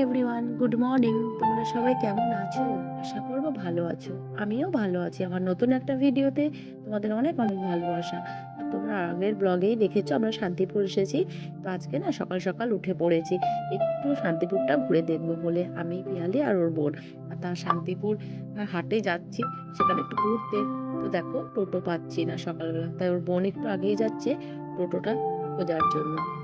Everyone good morning তোমরা সবাই কেমন আছো? আশা করব ভালো আছো। আমিও ভালো আছি। আমার নতুন একটা ভিডিওতে তোমাদের অনেক অনেক ভালোবাসা। তোমরা আগের ব্লগেই দেখেছ, আমরা শান্তিপুর এসেছি। তো আজকে না সকাল সকাল উঠে পড়েছি। একটু শান্তিপুরটা ঘুরে দেখব বলে আমি, পিয়ালি আর ওর বোন। আর তার শান্তিপুর হাটে যাচ্ছি, সেখানে একটু ঘুরতে। তো দেখো, টোটো পাচ্ছি না সকালবেলা। তাই ওর বোন একটু আগেই যাচ্ছে টোটোটা খোঁজার জন্য।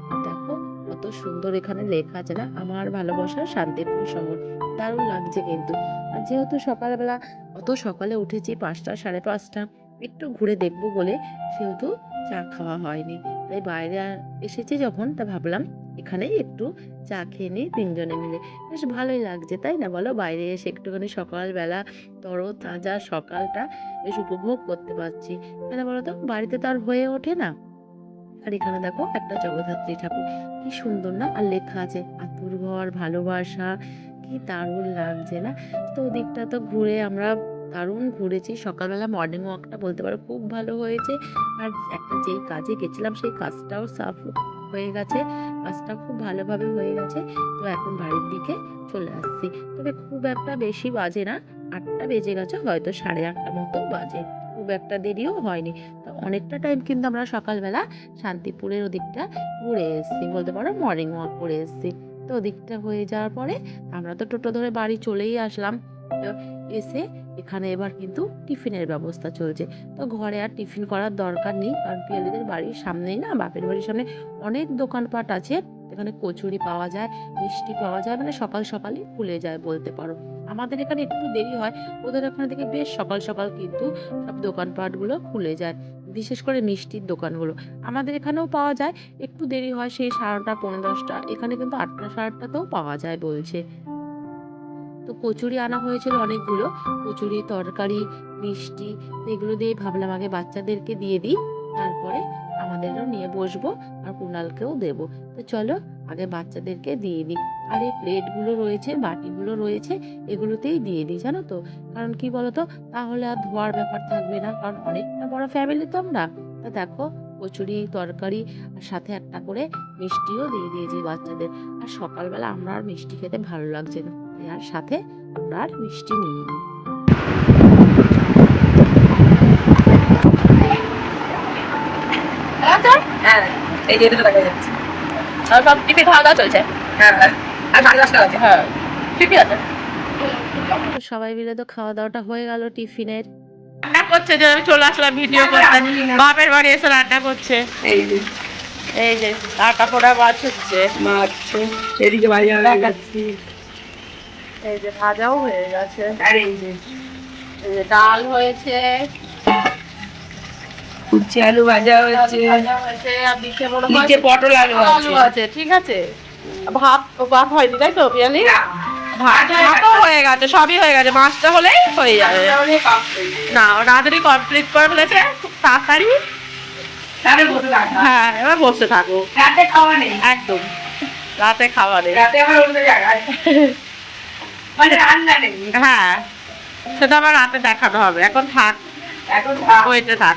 কত সুন্দর এখানে লেখা আছে না? আমার ভালোবাসা শান্তিপুর শহর। দারুণ লাগছে কিন্তু। আর যেহেতু সকালবেলা, অত সকালে উঠেছি পাঁচটা, সাড়ে পাঁচটা, একটু ঘুরে দেখব বলে সেহেতু চা খাওয়া হয়নি। তাই বাইরে এসেছি যখন, তা ভাবলাম এখানেই একটু চা খেয়ে নিই তিনজনে মিলে। বেশ ভালোই লাগছে, তাই না বলো? বাইরে এসে একটুখানি সকালবেলা তর তাজা সকালটা বেশ উপভোগ করতে পারছি। কেন বলো তো? বাড়িতে তো আর হয়ে ওঠে না। আর এখানে দেখো একটা জগদ্ধাত্রী ঠাকুর। কি সুন্দর না? আর লেখা আছে, আতুর ঘর, ভালোবাসা। কি দারুণ লাগছে না? তো ওদিকটা তো ঘুরে আমরা দারুণ ঘুরেছি। সকালবেলা মর্নিং ওয়াকটা বলতে পারো খুব ভালো হয়েছে। আর একটা যেই কাজে গেছিলাম, সেই কাজটাও সাফ হয়ে গেছে। কাজটা খুব ভালোভাবে হয়ে গেছে। তো এখন বাড়ির দিকে চলে আসছি। তবে খুব একটা বেশি বাজে না। আটটা বেজে গেছে, হয়তো সাড়ে আটটা মতো বাজে। খুব একটা দেরিও হয়নি। তো অনেকটা টাইম কিন্তু আমরা সকালবেলা শান্তিপুরের ওদিকটা ঘুরে এসেছি, বলতে পারো মর্নিং ওয়াক করে এসেছি। তো ওদিকটা হয়ে যাওয়ার পরে আমরা তো টোটো ধরে বাড়ি চলেই আসলাম। এসে এখানে এবার কিন্তু টিফিনের ব্যবস্থা চলছে। তো ঘরে আর টিফিন করার দরকার নেই, কারণ পিয়ালিদের বাড়ির সামনেই না, বাপের বাড়ির সামনে অনেক দোকানপাট আছে। এখানে কচুরি পাওয়া যায়, মিষ্টি পাওয়া যায় মানে সকাল সকালই খুলে যায় বলতে পারো। আমাদের এখানে একটু দেরি হয়, ওদের ওখানে থেকে বেশ সকাল সকাল কিন্তু সব দোকানপাটগুলো খুলে যায়, বিশেষ করে মিষ্টির দোকানগুলো। আমাদের এখানেও পাওয়া যায়, একটু দেরি হয় সেই সাড়ে নটা পৌনে দশটা, এখানে কিন্তু আটটা সাড়ে আটটাতেও পাওয়া যায় বলছে। তো কচুরি আনা হয়েছিল অনেকগুলো, কচুরি, তরকারি, মিষ্টি এগুলো দিয়ে ভাবলাম আগে বাচ্চাদেরকে দিয়ে দিই, তারপরে আমাদেরও নিয়ে বসবো আর কুণালকেও দেবো। তো চলো, আগে বাচ্চাদেরকে দিয়ে দিই। আর এই প্লেটগুলো রয়েছে, বাটিগুলো রয়েছে, এগুলোতেই দিয়ে দিই, জানো তো? কারণ কি বলতো? তাহলে আর ধোয়ার ব্যাপার থাকবে না, কারণ অনেকটা বড় ফ্যামিলি তো আমরা। তা দেখো, কচুরি, তরকারি আর সাথে একটা করে মিষ্টিও দিয়ে দিয়েছি বাচ্চাদের। আর সকালবেলা আমরা আর মিষ্টি খেতে ভালো লাগছে না। আর সাথে আমরা আর মিষ্টি নিয়ে নিই হ্যাঁ এই যে দুটো দেখা যাচ্ছে। আর সব টিপে খাওয়া দাওয়া চলছে? হ্যাঁ আর সাড়ে দশটা বাজে। হ্যাঁ। আছে? সবাই মিলে তো খাওয়া দাওয়াটা হয়ে গেল টিফিনের। রান্না করছে যে আমি চলে আসলাম ভিডিও করতে। বাপের বাড়ি এসে রান্না করছে। এই যে। এই যে আটা পোড়া মাছ হচ্ছে। মাছ এদিকে হয়ে গেছে। এই যে ভাজাও হয়ে গেছে। আর এই যে ডাল হয়েছে। উচ্ছে আলু ভাজা হয়েছে। নিচে পটল আলু আলু আছে ঠিক আছে। ভাত ভাত হয়নি তাই তো পিয়ালি? ভাত ভাতও হয়ে গেছে সবই হয়ে গেছে মাছটা হলেই হয়ে যাবে। না কমপ্লিট করে ফেলেছে খুব তাড়াতাড়ি। হ্যাঁ এবার বসে থাকো। রাতে খাওয়া নেই। একদম রাতে খাবারে রাতে আবার অন্য জায়গায়। মানে রান্না নেই। হ্যাঁ সেটা আবার রাতে দেখানো হবে। এখন থাক। এখন থাক। ওইটা থাক।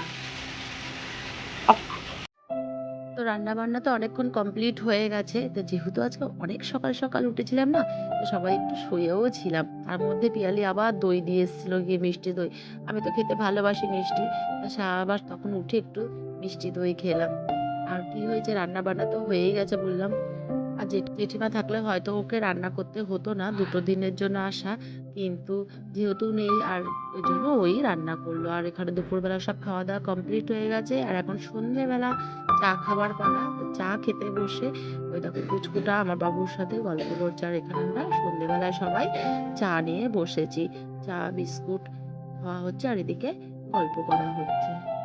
তো রান্না বান্না তো অনেকক্ষণ কমপ্লিট হয়ে গেছে। তো যেহেতু আজকে অনেক সকাল সকাল উঠেছিলাম না, তো সবাই একটু শুয়েও ছিলাম। তার মধ্যে পিয়ালি আবার দই দিয়ে এসেছিল গিয়ে মিষ্টি দই। আমি তো খেতে ভালোবাসি মিষ্টি। আবার তখন উঠে একটু মিষ্টি দই খেলাম। আর কি হয়েছে? রান্না বান্না তো হয়েই গেছে বললাম। আর জেঠ- জেঠিমা থাকলে হয়তো ওকে রান্না করতে হতো না, দুটো দিনের জন্য আসা। কিন্তু যেহেতু নেই, আর ওই জন্য ওই রান্না করল। আর এখানে দুপুরবেলা সব খাওয়া দাওয়া কমপ্লিট হয়ে গেছে। আর এখন সন্ধ্যেবেলা চা খাবার পালা। চা খেতে বসে ওই দেখো কুচকুটা আমার বাবুর সাথে গল্প করছে। আর এখানে আমরা সন্ধ্যেবেলায় সবাই চা নিয়ে বসেছি। চা, বিস্কুট খাওয়া হচ্ছে। আর এদিকে গল্প করা হচ্ছে।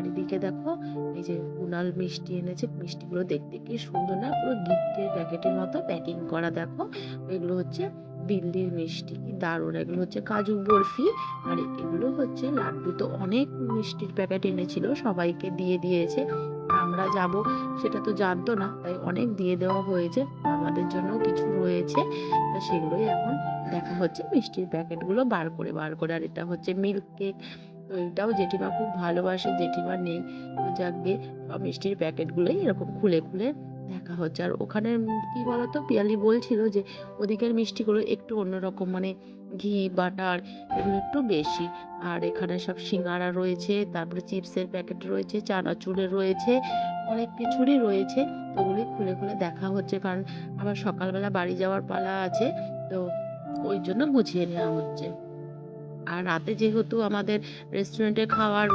আর এদিকে দেখো, এই যে কুনাল মিষ্টি এনেছে, মিষ্টিগুলো দেখতে কি সুন্দর না, পুরো গিফটের প্যাকেটের মতো প্যাকিং করা দেখো। এগুলো হচ্ছে দিল্লির মিষ্টি, কি দারুণ। এগুলো হচ্ছে কাজু বরফি, আর এগুলো হচ্ছে লাড্ডু। তো অনেক মিষ্টির প্যাকেট এনেছিল, সবাইকে দিয়ে দিয়েছে। আমরা যাব, সেটা তো জানতো না, তাই অনেক দিয়ে দেওয়া হয়েছে। আমাদের জন্য কিছু রয়েছে, তা সেগুলোই এখন দেখা হচ্ছে। মিষ্টির প্যাকেটগুলো বার করে বার করে, আর এটা হচ্ছে মিল্ক কেক এটাও জেঠিমা খুব ভালোবাসে, জেঠিমা নেই। যাকে সব মিষ্টির প্যাকেটগুলোই এরকম খুলে খুলে দেখা হচ্ছে। আর ওখানে কি বলতো, পিয়ালি বলছিল যে ওদিকের মিষ্টিগুলো একটু অন্যরকম মানে ঘি, বাটার, এগুলো একটু বেশি। আর এখানে সব সিঙ্গারা রয়েছে, তারপরে চিপসের প্যাকেট রয়েছে চানাচুরের রয়েছে, অনেক কিছুরই রয়েছে। ওগুলি খুলে খুলে দেখা হচ্ছে। কারণ আবার সকালবেলা বাড়ি যাওয়ার পালা আছে, তো ওই জন্য গুছিয়ে নেওয়া হচ্ছে। আর রাতে যেহেতু আমাদের রেস্টুরেন্টে খাওয়ার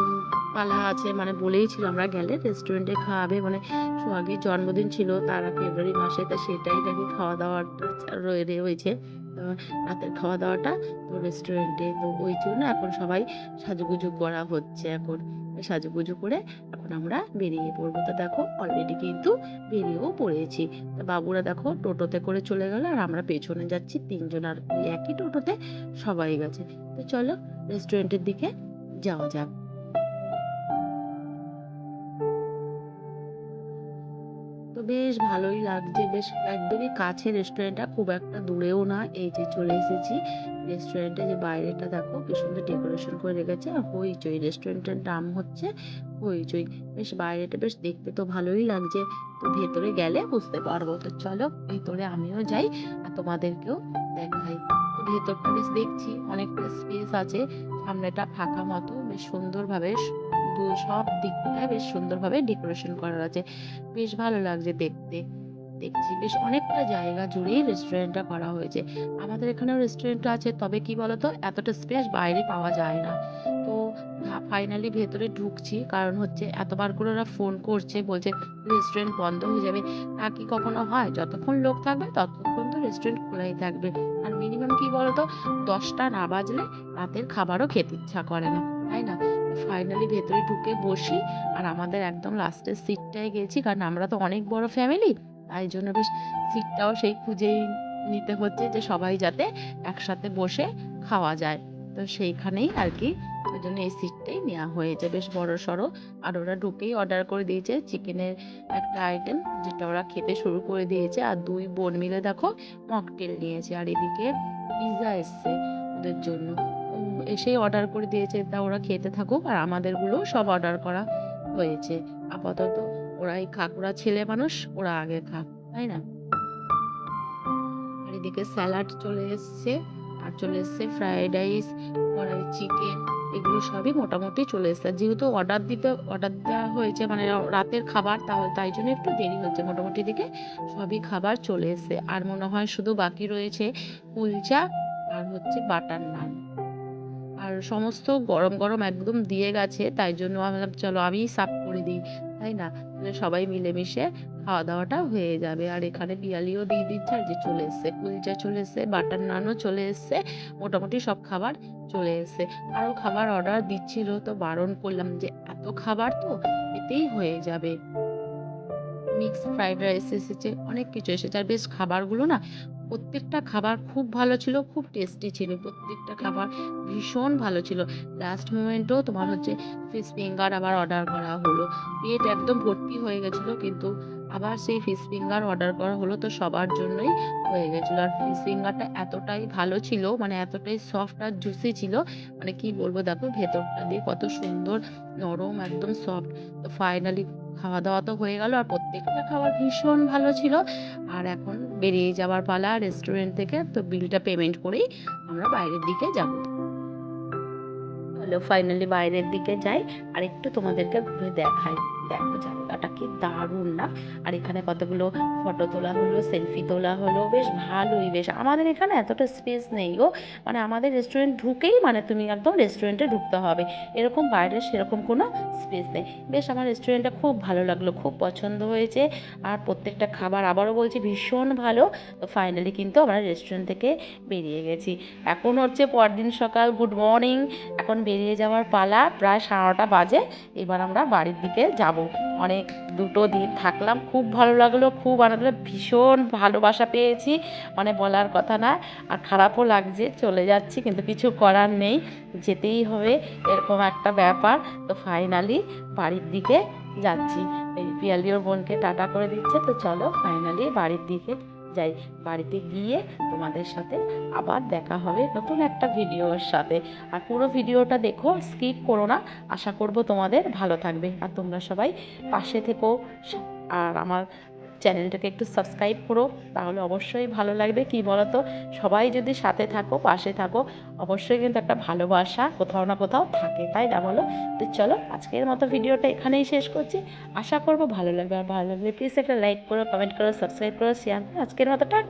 পালা আছে মানে বলেই ছিল আমরা গেলে রেস্টুরেন্টে খাওয়াবে মানে সোহাগীর জন্মদিন ছিল, তারা ফেব্রুয়ারি মাসে, তা সেটাই নাকি খাওয়া দাওয়াটা রয়ে রয়েছে রাতের খাওয়া দাওয়াটা তো রেস্টুরেন্টে তো ওই জন্য এখন সবাই সাজুগুজু করা হচ্ছে এখন। সাজুগুজু করে এখন আমরা বেরিয়ে পড়ব। তো দেখো অলরেডি কিন্তু বেরিয়েও পড়েছি। বাবুরা দেখো, টোটোতে করে চলে গেল আর আমরা পেছনে যাচ্ছি। তিনজন আর একই টোটোতে সবাই গেছে। তো চলো রেস্টুরেন্টের দিকে যাওয়া যাক। বেশ ভালোই লাগছে। বেশ একদমই কাছে রেস্টুরেন্টটা খুব একটা দূরেও না, এই যে চলে এসেছি। রেস্টুরেন্টে যে বাইরেটা দেখো কি সুন্দর ডেকোরেশন করে রেখেছে। আর হইচই রেস্টুরেন্টের নাম হচ্ছে হইচই। বেশ বাইরেটা বেশ দেখতে তো ভালোই লাগছে। তো ভেতরে গেলে বুঝতে পারব। তো চলো, ভেতরে আমিও যাই আর তোমাদেরকেও দেখাই। তো ভেতরটা বেশ দেখছি, অনেকটা স্পেস আছে। সামনেটা ফাঁকা মতো, বেশ সুন্দরভাবে দু- সব দিকটা বেশ সুন্দরভাবে ডেকোরেশন করা আছে। বেশ ভালো লাগছে দেখতে। দেখছি বেশ অনেকটা জায়গা জুড়েই রেস্টুরেন্টটা করা হয়েছে। আমাদের এখানেও রেস্টুরেন্ট আছে, তবে কি বলতো, এতটা স্পেস বাইরে পাওয়া যায় না। তো ফাইনালি ভেতরে ঢুকছি, কারণ হচ্ছে এতবার করে ওরা ফোন করছে, বলছে রেস্টুরেন্ট বন্ধ হয়ে যাবে। তা কি কখনো হয়? যতক্ষণ লোক থাকবে, ততক্ষণ তো রেস্টুরেন্ট খোলাই থাকবে। আর মিনিমাম কি বলতো, দশটা না বাজলে রাতের খাবারও খেতে ইচ্ছা করে না, তাই না? ফাইনালি ভেতরে ঢুকে বসি আর আমাদের একদম লাস্টের সিটটায় গেছি কারণ আমরা তো অনেক বড় ফ্যামিলি তাই জন্য বেশ সিটটাও সেই খুঁজেই নিতে হচ্ছে যে সবাই যাতে একসাথে বসে খাওয়া যায়। তো সেইখানেই আর কি ওই জন্য এই সিটটাই নেওয়া হয়েছে বেশ বড় সড়ো আর ওরা ঢুকেই অর্ডার করে দিয়েছে চিকেনের একটা আইটেম যেটা ওরা খেতে শুরু করে দিয়েছে। আর দুই বোন মিলে দেখো মকটেল নিয়েছে। আর এদিকে পিৎজা এসছে ওদের জন্য। এসেই অর্ডার করে দিয়েছে তা ওরা খেতে থাকুক আর আমাদেরগুলো সব অর্ডার করা হয়েছে। আপাতত ওরাই খাক, ওরা ছেলে মানুষ, ওরা আগে খাক, তাই না? আর এদিকে স্যালাড চলে এসছে, আর চলে এসছে ফ্রাইড রাইস কড়াই চিকেন এগুলো সবই মোটামুটি চলে এসছে। যেহেতু অর্ডার দিতে অর্ডার দেওয়া হয়েছে মানে রাতের খাবার তাহলে তাই জন্য একটু দেরি হচ্ছে। মোটামুটি দিকে সবই খাবার চলে এসছে। আর মনে হয় শুধু বাকি রয়েছে কুলচা আর হচ্ছে বাটার নান। আর সমস্ত গরম গরম একদম দিয়ে গেছে, তাই জন্য আমি ভাবলাম, চলো আমিই সাফ করে দিই। তাই না? সবাই মিলেমিশে খাওয়া দাওয়াটা হয়ে যাবে। আর এখানে পিয়ালিও দিয়ে দিচ্ছে, আর যে চলে এসছে, কুলচা চলে এসছে, বাটার নানও চলে এসছে, মোটামুটি সব খাবার চলে এসছে। আরও খাবার অর্ডার দিচ্ছিল, তো বারণ করলাম যে, এত খাবার তো এতেই হয়ে যাবে। মিক্স ফ্রাইড রাইস এসেছে, অনেক কিছু এসেছে। আর বেশ খাবারগুলো না প্রত্যেকটা খাবার খুব ভালো ছিল, খুব টেস্টি ছিল। প্রত্যেকটা খাবার ভীষণ ভালো ছিল। লাস্ট মোমেন্টেও তোমার হচ্ছে ফিশ ফিঙ্গার আবার অর্ডার করা হলো। পেট একদম ভর্তি হয়ে গেছিল, কিন্তু আবার সেই ফিশ ফিঙ্গার অর্ডার করা হলো তো সবার জন্যই হয়ে গেছিল। আর ফিশ ফিঙ্গারটা এতটাই ভালো ছিল মানে এতটাই সফট আর জুসি ছিল মানে কি বলব দেখো ভেতরটা দিয়ে কত সুন্দর নরম একদম সফট তো ফাইনালি খাওয়া দাওয়া তো হয়ে গেল আর প্রত্যেকটা খাবার ভীষণ ভালো ছিল। আর এখন বেরিয়ে যাওয়ার পালা রেস্টুরেন্ট থেকে, তো বিলটা পেমেন্ট করেই আমরা বাইরের দিকে যাব। ফাইনালি বাইরের দিকে যাই আর একটু তোমাদেরকে ঘুরে দেখাই। দেখো জায়গাটা কি দারুণ না? আর এখানে কতগুলো ফটো তোলা হলো সেলফি তোলা হলো, বেশ ভালোই, বেশ। আমাদের এখানে এতটা স্পেস নেই গো। মানে আমাদের রেস্টুরেন্ট ঢুকেই মানে তুমি একদম রেস্টুরেন্টে ঢুকতে হবে। এরকম বাইরে সেরকম কোনো স্পেস নেই। বেশ, আমার রেস্টুরেন্টটা খুব ভালো লাগল, খুব পছন্দ হয়েছে। আর প্রত্যেকটা খাবার আবারও বলছি ভীষণ ভালো। তো ফাইনালি কিন্তু আমরা রেস্টুরেন্ট থেকে বেরিয়ে গেছি। এখন হচ্ছে পরদিন সকাল গুড মর্নিং এখন বেরিয়ে যাওয়ার পালা প্রায় সাড়ে বাজে। এবার আমরা বাড়ির দিকে যাব। অনেক দুটো দিন থাকলাম। খুব ভালো লাগল, খুব আনন্দ ভীষণ ভালোবাসা পেয়েছি। মানে বলার কথা না আর খারাপও লাগছে, চলে যাচ্ছি, কিন্তু কিছু করার নেই। যেতেই হবে, এরকম একটা ব্যাপার। তো ফাইনালি বাড়ির দিকে যাচ্ছি। এই পিয়ালি ওর বোনকে টাটা করে দিচ্ছে। তো চলো ফাইনালি বাড়ির দিকে যাই বাড়িতে গিয়ে তোমাদের সাথে আবার দেখা হবে নতুন একটা ভিডিওর সাথে। আর পুরো ভিডিওটা দেখো, স্কিপ করো না। আশা করব তোমাদের ভালো থাকবে। আর তোমরা সবাই পাশে থেকো। আর আমার চ্যানেলটাকে একটু সাবস্ক্রাইব করো, তাহলে অবশ্যই ভালো লাগবে। কি বলতো? সবাই যদি সাথে থাকো, পাশে থাকো, অবশ্যই কিন্তু একটা ভালোবাসা কোথাও না কোথাও থাকে, তাই না বলো? তো চলো, আজকের মতো ভিডিওটা এখানেই শেষ করছি। আশা করব ভালো লাগবে, আর ভালো লাগলে প্লিজ একটা লাইক করো কমেন্ট করো সাবস্ক্রাইব করো শেয়ার করো। আজকের মতো টাটা।